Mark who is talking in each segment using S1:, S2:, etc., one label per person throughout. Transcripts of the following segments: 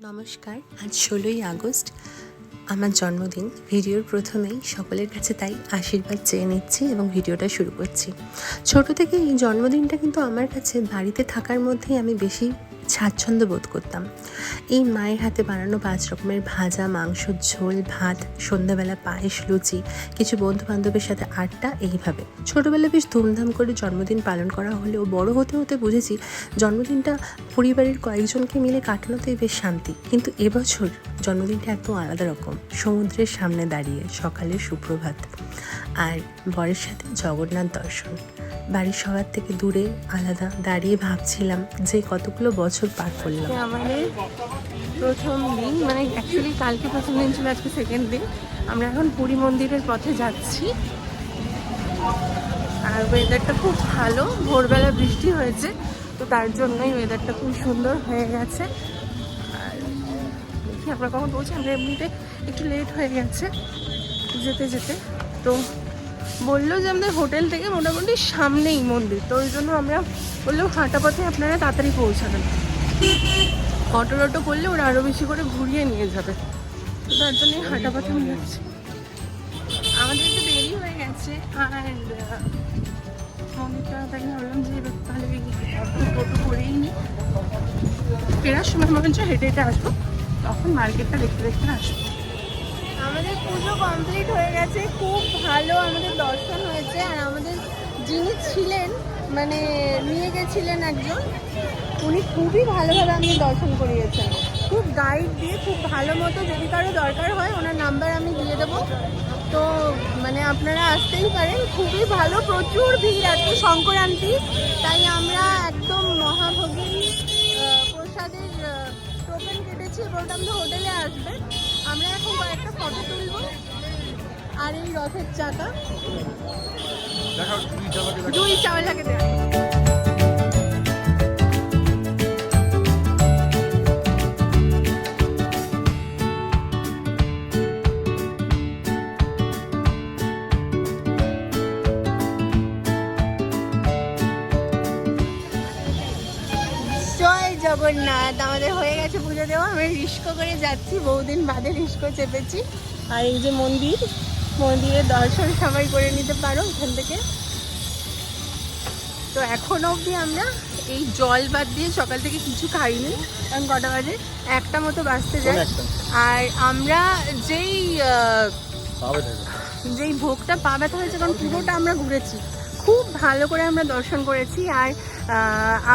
S1: নমস্কার, আজ ষোলোই আগস্ট, আমার জন্মদিন। ভিডিওর প্রথমেই সকলের কাছে তাই আশীর্বাদ চেয়ে নিচ্ছি এবং ভিডিওটা শুরু করছি। ছোট থেকে এই জন্মদিনটা কিন্তু আমার কাছে বাড়িতে থাকার মধ্যেই আমি বেশি স্বাচ্ছন্দ্য বোধ করতাম। এই মায়ের হাতে বানানো পাঁচ রকমের ভাজা, মাংস, ঝোল, ভাত, সন্ধ্যাবেলা পায়েস, লুচি, কিছু বন্ধু বান্ধবের সাথে আড্ডা, এইভাবে। ছোটোবেলা বেশ ধুমধাম করে জন্মদিন পালন করা হলেও বড় হতে হতে বুঝেছি জন্মদিনটা পরিবারের কয়েকজনকে মিলে কাটানোতেই বেশ শান্তি। কিন্তু এবছর জন্মদিনটা একদম আলাদা রকম। সমুদ্রের সামনে দাঁড়িয়ে সকালের সুপ্রভাত। আর বরের সাথে জগন্নাথ দর্শন। বাড়ির সবার থেকে দূরে আলাদা দাঁড়িয়ে ভাবছিলাম যে কতগুলো বছর পার করলাম।
S2: আমাদের প্রথম দিন মানে অ্যাকচুয়ালি কালকে প্রথম দিন ছিল, আজকে সেকেন্ড দিন। আমরা এখন পুরী মন্দিরের পথে যাচ্ছি। আর ওয়েদারটা খুব ভালো, ভোরবেলা বৃষ্টি হয়েছে, তো তার জন্যই ওয়েদারটা খুব সুন্দর হয়ে গেছে। আর দেখি, আমরা কখন পৌঁছে আমরা এমনিতে একটু লেট হয়ে গেছে, যেতে যেতে। তো বলল যে আমাদের হোটেল থেকে মোটামুটি সামনেই মন্দির, তো ওই জন্য আমরা বলল হাঁটা পথে আপনারা তাড়াতাড়ি পৌঁছাবেন। অটো টটো করলে ওরা আরও বেশি করে ঘুরিয়ে নিয়ে যাবে। তো তার জন্যই হাঁটা পথে আমরা যাচ্ছি। আমাদের একটু দেরি হয়ে গেছে, আর ভাবলাম যে তাহলে করেই নিই। ফেরার সময় মনে হচ্ছে হেঁটে হেঁটে আসব, তখন মার্কেটটা দেখতে দেখতে আসব। আমাদের পুজো কমপ্লিট হয়ে গেছে। খুব ভালো আমাদের দর্শন হয়েছে। আর আমাদের যিনি ছিলেন মানে নিয়ে গেছিলেন একজন, উনি খুবই ভালোভাবে আমাদের দর্শন করিয়েছেন। খুব গাইড দিয়ে, খুব ভালো মতো যদি কারও দরকার হয়, ওনার নাম্বার আমি দিয়ে দেবো। তো মানে আপনারা আসতেই পারেন। খুবই ভালো, প্রচুর ভিড় আজকে সংক্রান্তি। তাই আমরা একদম মহাভোগী প্রসাদের টোকেন কেটেছি আমাদের হোটেলে আসবে আমরা এখন কয়েকটা ফটো তুলবো। আর এই রথের চাকা। দুই চাওয়ালাকে দেওয়া জগন্নাথ, আমাদের হয়ে গেছে পুজো দেওয়া। আমরা রিস্কো করে যাচ্ছি বহুদিন বাদে রিস্কো চেপেছি। আর এই যে মন্দির মন্দিরের দর্শন সবাই করে নিতে পারো এখান থেকে। তো এখন অবধি আমরা এই জল বাদ দিয়ে সকাল থেকে কিছু খাইনি কারণ কটা বাজে? একটা মতো বাঁচতে যায়। আর আমরা যেই যেই ভোগটা পা ব্যথা হয়েছে কারণ পুরোটা আমরা ঘুরেছি। খুব ভালো করে আমরা দর্শন করেছি। আর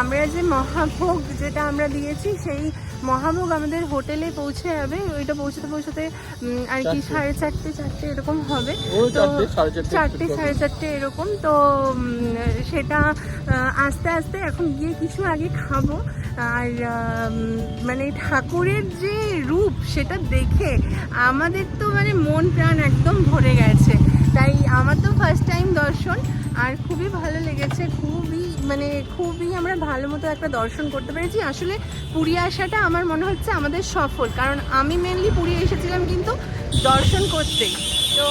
S2: আমরা যে মহাভোগ যেটা আমরা দিয়েছি সেই মহাভোগ আমাদের হোটেলে পৌঁছে যাবে। ওইটা পৌঁছতে পৌঁছতে আর কি সাড়ে চারটে চারটে এরকম হবে। তো
S3: চারটে। সাড়ে চারটে এরকম।
S2: তো সেটা আস্তে আস্তে এখন গিয়ে কিছু আগে খাব। আর মানে ঠাকুরের যে রূপ সেটা দেখে আমাদের তো মানে মন প্রাণ একদম ভরে গেছে। তাই আমার তো ফার্স্ট টাইম দর্শন। আর খুবই ভালো লেগেছে খুবই মানে খুবই আমরা ভালো মতো একটা দর্শন করতে পেরেছি। আসলে পুরী আসাটা আমার মনে হচ্ছে আমাদের সফল। কারণ আমি মেনলি পুরী এসেছিলাম কিন্তু দর্শন করতেই তো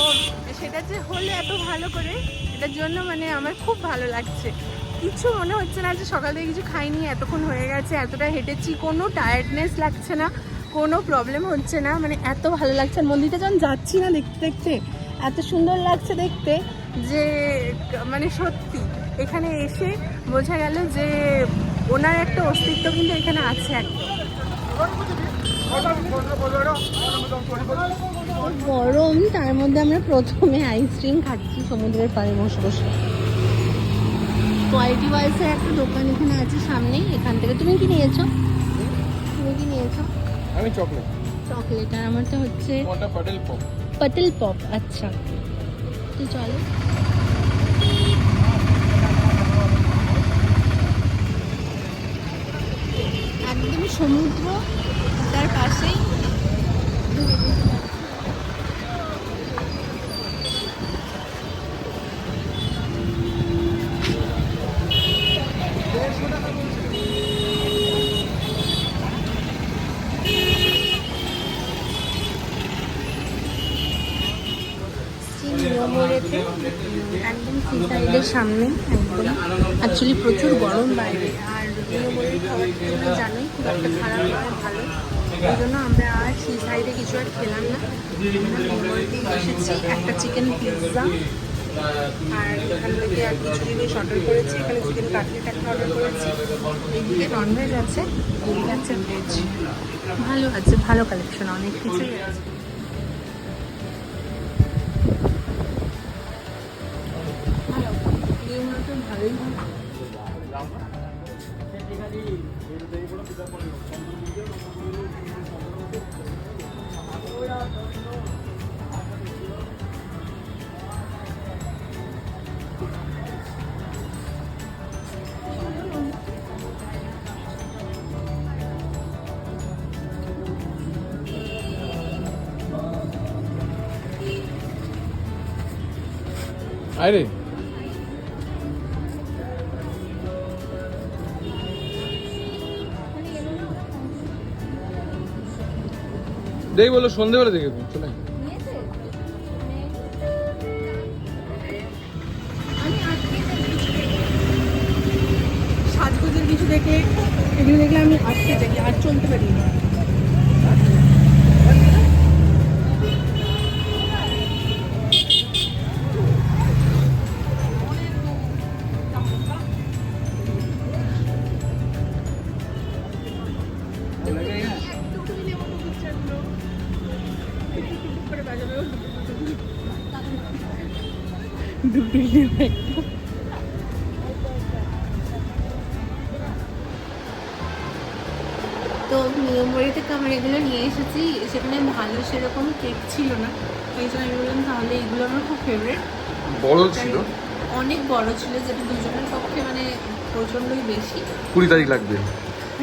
S2: সেটা যে হলো এত ভালো করে, এটার জন্য মানে আমার খুব ভালো লাগছে। কিছু মনে হচ্ছে না যে সকাল থেকে কিছু খাইনি, এতক্ষণ হয়ে গেছে, এতটা হেঁটেছি, কোনো টায়ার্ডনেস লাগছে না, কোনো প্রবলেম হচ্ছে না মানে এত ভালো লাগছে। আর মন্দিরটা যখন যাচ্ছি না দেখতে দেখতে, এত সুন্দর লাগছে দেখতে যে মানে সত্যি, এখানে এসে বোঝা গেল যে ওনার একটা অস্তিত্ব কিন্তু এখানে আছে একদম গরম তার মধ্যে আমরা প্রথমে আইসক্রিম খাচ্ছি সমুদ্রের পাড়ে বসে বসে। কোয়ালিটি ওয়াইজের একটা দোকান এখানে আছে সামনেই এখান থেকে। তুমি কি নিয়েছো? তুমি কি নিয়েছো?
S3: আমি চকলেট
S2: চকলেট আর আমারটা হচ্ছে
S3: কোনটা পাটেল পপ
S2: পটল পপ আচ্ছা। তো চলো। একদম সমুদ্র তার পাশেই একদম সামনে একদম। অ্যাকচুয়ালি প্রচুর গরম বাইরে। আর জানোই খুব একটা খারাপ নয় ভালো। এই জন্য আমরা আর সেই সাইডে কিছু আর খেলাম না। এসেছি, একটা চিকেন পিৎজা। আর এখান থেকে আর কিছু জিনিস অর্ডার করেছি, এখানে চিকেন কাটলেট একটা অর্ডার করেছি। এইদিকে ননভেজ আছে ভেজ ভালো আছে, ভালো কালেকশন অনেক কিছুই আছে। ভালো ভালোই হয়।
S3: আরে দেখ বলো, সন্ধেবেলা দেখে চলে।
S2: সাজগোজের কিছু দেখে, এগুলো দেখলে আমি আটকে যাই আর চলতে পারি না দুটো নেবে একটা তো নিয়মবাড়ি থেকে আমরা এগুলো নিয়ে এসেছি। সেখানে ভালো সেরকম কেক ছিল না। এই জন্য আমি বললাম তাহলে এগুলো আমার খুব ফেভারিট
S3: বড় ছিল?
S2: অনেক বড় ছিল যেটা দুজনের পক্ষে মানে প্রচণ্ডই বেশি।
S3: কুড়ি তারিখ লাগবে।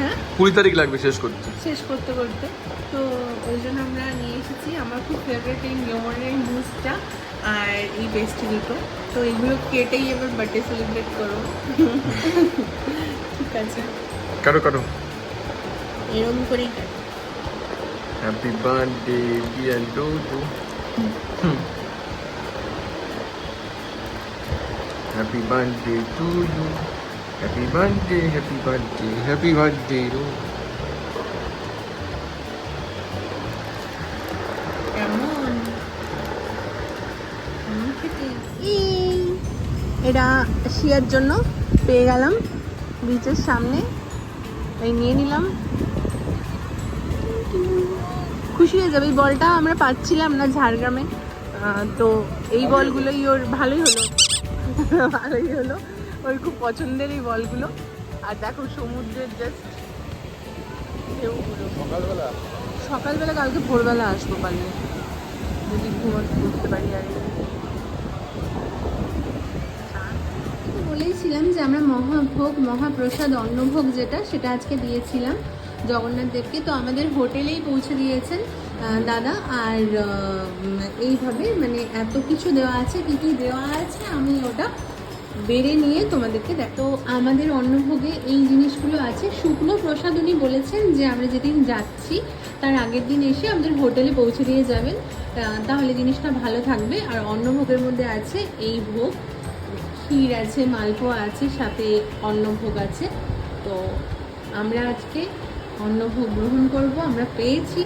S2: হ্যাঁ?
S3: কুড়ি তারিখ লাগবে শেষ করতে।
S2: শেষ করতে করতে। তো ওই জন্য আমরা নিয়ে এসেছি। আমার খুব ফেভারিট এই নিয়মনের মুসটা আর এই পেস্ট্রি দুটো তো এগুলো কেটেই এবার বার্থডে সেলিব্রেট করব। ঠিক আছে।
S3: কারও কারও
S2: এরকম করেই।
S3: Happy birthday dear Dudu happy birthday to you happy birthday happy birthday happy birthday
S2: এটা শিয়ার জন্য পেয়ে গেলাম। বিচের সামনে। এই নিয়ে নিলাম। খুশি হয়ে যাবে। এই বলটা আমরা পাচ্ছিলাম না ঝাড়গ্রামে। তো এই বলগুলোই ওর ভালোই হলো। ভালোই হলো। ওর খুব পছন্দের এই বলগুলো। আর দেখো সমুদ্রের জাস্ট ঢেউগুলো
S3: সকালবেলা?
S2: সকালবেলা কালকে ভোরবেলা আসব পারলে যদি ঘুমাতে উঠতে পারি আর বলেইছিলাম যে আমরা মহাভোগ মহাপ্রসাদ অন্নভোগ যেটা সেটা আজকে দিয়েছিলাম জগন্নাথ দেবকে। তো আমাদের হোটেলেই পৌঁছে দিয়েছেন দাদা। আর এইভাবে মানে এত কিছু দেওয়া আছে কী কী দেওয়া আছে আমি ওটা বেড়ে নিয়ে তোমাদেরকে দেখ তো আমাদের অন্নভোগে এই জিনিসগুলো আছে। শুকনো প্রসাদ উনি বলেছেন যে, আমরা যেদিন যাচ্ছি, তার আগের দিন এসে আমাদের হোটেলে পৌঁছে দিয়ে যাবেন। তাহলে জিনিসটা ভালো থাকবে। আর অন্নভোগের মধ্যে আছে এই ভোগ। ক্ষীর আছে, মালপোয়া আছে, সাথে অন্নভোগ আছে। তো আমরা আজকে অন্নভোগ গ্রহণ করব, আমরা পেয়েছি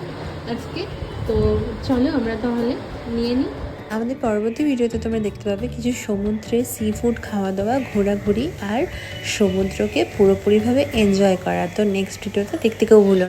S2: আজকে। তো চলো আমরা তাহলে নিয়ে নিই।
S1: আমাদের পরবর্তী ভিডিওতে তোমরা দেখতে পাবে কিছু সমুদ্রে সি ফুড খাওয়া দাওয়া ঘোরাঘুরি আর সমুদ্রকে পুরোপুরিভাবে এনজয় করা তো নেক্সট ভিডিওতে দেখতে কেউ ভুলো।